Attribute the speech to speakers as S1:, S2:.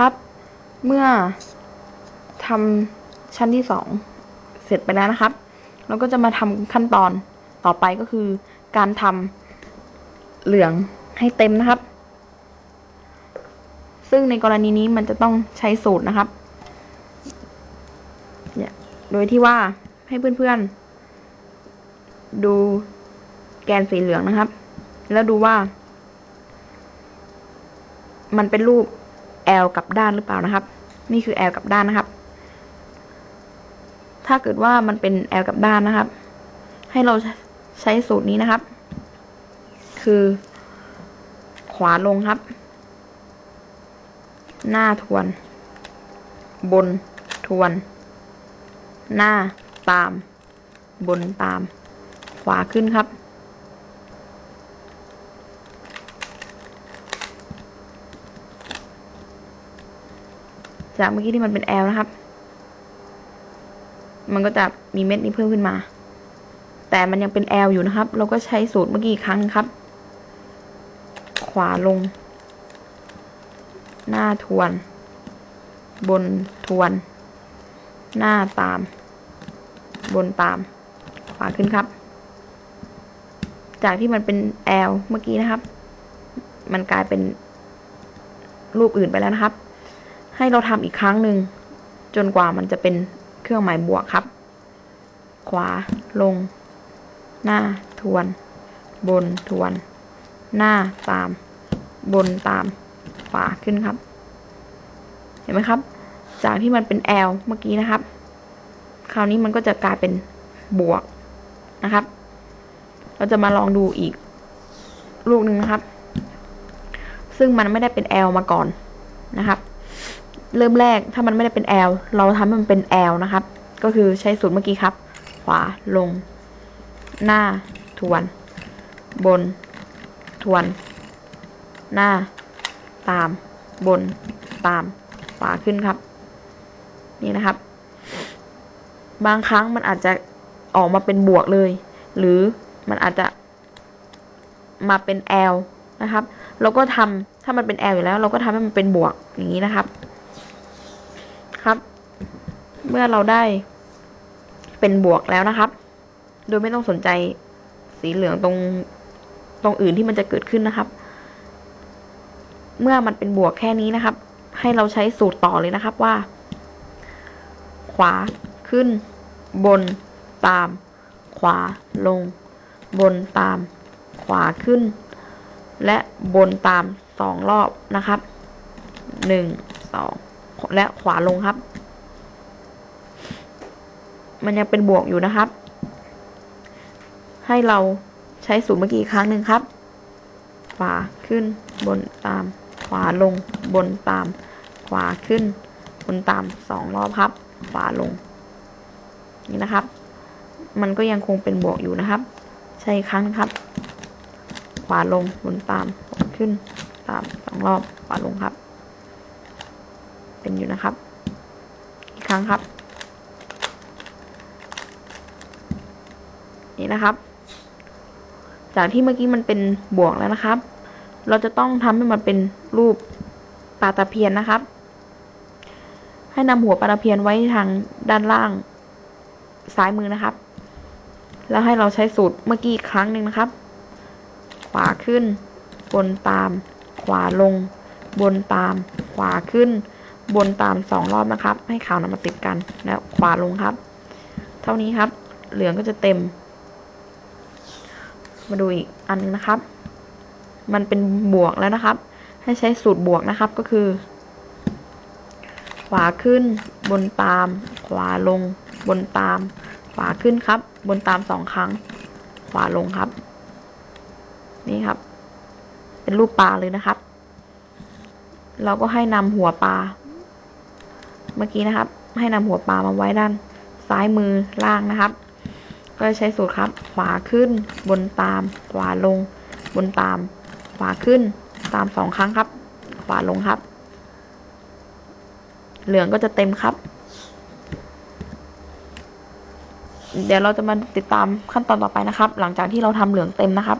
S1: ครับ เมื่อทำชั้นที่สองเสร็จไปแล้วนะครับ เราก็จะมาทำขั้นตอนต่อไปก็คือ การทำเหลืองให้เต็มนะครับ ซึ่งในกรณีนี้มันจะต้องใช้สูตรนะครับเนี่ยโดยที่ว่าให้เพื่อนๆ ดูแกนสีเหลืองนะครับ แล้วดูว่า มันเป็นรูป L กลับด้านหรือเปล่านะครับ นี่คือ L กลับด้านนะครับ ถ้าเกิดว่ามันเป็น L กลับด้านนะครับ ให้เราใช้สูตรนี้นะครับ คือ ขวาลงครับ หน้าทวน บนทวน หน้าตาม บนตาม ขวาขึ้นครับ จากเมื่อกี้ที่มันเป็น L นะครับ มันก็จะมีเม็ดนี้เพิ่มขึ้นมา แต่มันยังเป็น L อยู่นะครับ เราก็ใช้สูตรเมื่อกี้ครั้งครับ ขวาลง หน้าทวน บนทวน หน้าตาม บนตาม ขวาขึ้นครับ จากที่มันเป็น L เมื่อกี้นะครับ มันกลายเป็นรูปอื่นไปแล้วนะครับ ให้เราทำอีกครั้งหนึ่ง จนกว่ามันจะเป็นเครื่องหมายบวกครับ ขวาลง หน้าทวน บนทวน หน้าตาม บนตาม ขวาขึ้นครับ เห็นไหมครับ จากที่มันเป็น L เมื่อกี้นะครับ คราวนี้มันก็จะกลายเป็นบวกนะครับ เราจะมาลองดูอีก ลูกหนึ่งนะครับ ซึ่งมันไม่ได้เป็น L มาก่อนนะครับ เริ่มแรกถ้ามันไม่ได้เป็น L เราทำให้มันเป็น L นะครับ ก็คือใช้สูตรเมื่อกี้ครับ ขวาลง หน้าทวน บน ทวน หน้า ตาม บน ตามขวาขึ้นครับ นี่นะครับ บางครั้งมันอาจจะออกมาเป็นบวกเลย หรือมันอาจจะมาเป็น L นะครับ เราก็ทำถ้ามันเป็น L อยู่แล้ว เราก็ทำให้มันเป็นบวกอย่างนี้นะครับ ครับ เมื่อเราได้เป็นบวกแล้วนะครับ โดยไม่ต้องสนใจสีเหลืองตรงตรงอื่นที่มันจะเกิดขึ้นนะครับ เมื่อมันเป็นบวกแค่นี้นะครับ ให้เราใช้สูตรต่อเลยนะครับว่า ขวาขึ้น บนตาม ขวาลง บนตาม ขวาขึ้น และบนตามสองรอบนะครับหนึ่งสอง และขวาลงครับ มันยังเป็นบวกอยู่นะครับ ให้เราใช้สูตรเมื่อกี้ครั้งหนึ่งครับ ขวาขึ้นบนตาม ขวาลงบนตาม ขวาขึ้น บนตามสองรอบครับ ขวาลง นี่นะครับ มันก็ยังคงเป็นบวกอยู่นะครับ ใช้ครั้งครับ ขวาลงบนตามขวาขึ้นตามสองรอบขวาลงครับ เป็นอยู่นะครับ อีกครั้งครับ นี่นะครับ จากที่เมื่อกี้มันเป็นบวกแล้วนะครับ เราจะต้องทำให้มันเป็นรูปปลาตะเพียนนะครับ ให้นำหัวปลาตะเพียนไว้ทางด้านล่างซ้ายมือนะครับ แล้วให้เราใช้สูตรเมื่อกี้อีกครั้งหนึ่งนะครับ ขวาขึ้น บนตาม ขวาลง บนตาม ขวาขึ้น บนตามสองรอบนะครับ ให้ขาวนำมาติดกันแล้วขวาลงครับ เท่านี้ครับ เหลืองก็จะเต็ม มาดูอีกอันนึงนะครับ มันเป็นบวกแล้วนะครับ ให้ใช้สูตรบวกนะครับก็คือ ขวาขึ้นบนตาม ขวาลง บนตาม ขวาขึ้นครับ บนตามสองครั้ง ขวาลงครับ นี่ครับ เป็นรูปปลาเลยนะครับ เราก็ให้นำหัวปลา เมื่อกี้นะครับ ให้นำหัวปลามาไว้ด้านซ้ายมือล่างนะครับ ก็ใช้สูตรครับ ขวาขึ้น บนตาม ขวาลง บนตาม ขวาขึ้น ตามสองครั้งครับ ขวาลงครับ เหลืองก็จะเต็มครับ เดี๋ยวเราจะมาติดตามขั้นตอนต่อไปนะครับ หลังจากที่เราทำเหลืองเต็มนะครับ